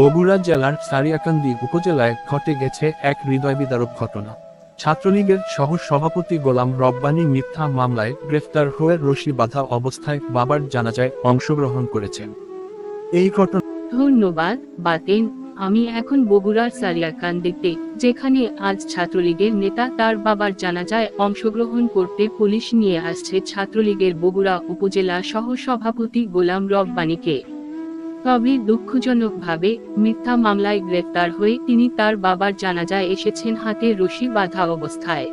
বগুড়া জেলার সারিয়াকান্দি উপজেলায় ঘটে গেছে এক হৃদয় বিদারক ঘটনা। ছাত্রলীগের সহ সভাপতি গোলাম রব্বানী মিথ্যা মামলায় গ্রেফতার হয়ে রশি বাঁধা অবস্থায় বাবার জানাজায় অংশগ্রহণ করেছেন। এই ঘটনা ধন্যবাদ বাতেন আমি এখন বগুড়ার সারিয়াকান্দিতে, যেখানে আজ ছাত্রলীগের নেতা তার বাবার জানাজায় অংশগ্রহণ করতে পুলিশ নিয়ে আসছে ছাত্রলীগের বগুড়া উপজেলা সহ সভাপতি গোলাম রব্বানীকে। তবে দুঃখজনকভাবে মিথ্যা মামলায় গ্রেফতার হয়ে তিনি তার বাবার জানাজায় এসেছেন হাতে রশি বাঁধা অবস্থায়।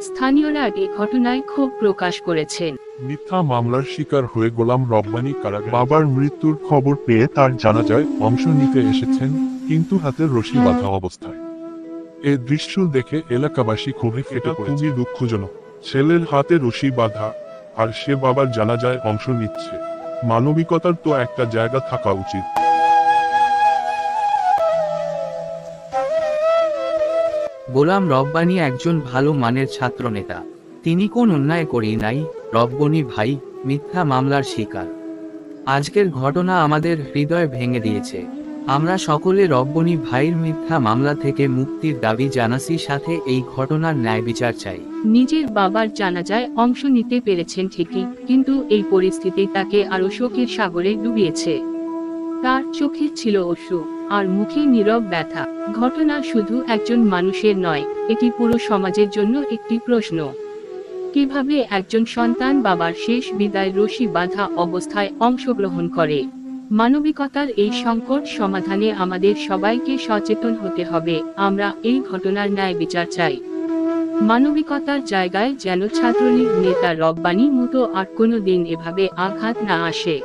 স্থানীয়রা এ ঘটনায় ক্ষোভ প্রকাশ করেছেন। মিথ্যা মামলার শিকার হয়ে গোলাম রব্বানী কারাগারে বাবার মৃত্যুর খবর পেয়ে তার জানাজায় অংশ নিতে এসেছেন কিন্তু হাতে রশি বাঁধা অবস্থায়। এ দৃশ্য দেখে এলাকাবাসী খুবই ফেটে খুবই দুঃখজনক। ছেলের হাতে রশি বাঁধা আর সে বাবার জানাজায় অংশ নিচ্ছে। মানবিকতার তো একটা জায়গা থাকা উচিত। গোলাম রব্বানি একজন ভালো মানের ছাত্রনেতা। তিনি কোন অন্যায় করি নাই, রব্বনি ভাই, মিথ্যা মামলার শিকার। আজকের ঘটনা আমাদের হৃদয় ভেঙে দিয়েছে। আমরা সকলে রব্বনী ভাইয়ের মিথ্যা মামলা থেকে মুক্তির দাবি জানাসি সাথে এই ঘটনার ন্যায় বিচার চাই। নিজের বাবার জানাজায় অংশ নিতে পেরেছেন ঠিকই, কিন্তু এই পরিস্থিতি তাকে আরও শোকের সাগরে ডুবিয়েছে। তার চোখে ছিল অশ্রু, আর মুখে নীরব ব্যথা। ঘটনা শুধু একজন মানুষের নয়, এটি পুরো সমাজের জন্য একটি প্রশ্ন। কীভাবে একজন সন্তান বাবার শেষ বিদায় রশি বাঁধা অবস্থায় অংশগ্রহণ করে? মানবিকতার এই সংকট সমাধানে আমাদের সবাইকে সচেতন হতে হবে। আমরা এই ঘটনার ন্যায় বিচার চাই। মানবিকতার জায়গায় যেন ছাত্রলীগ নেতা রব্বানি মতো আর কোনো দিন এভাবে আঘাত না আসে।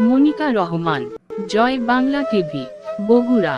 মনিকা রহমান, জয় বাংলা টিভি, বগুড়া।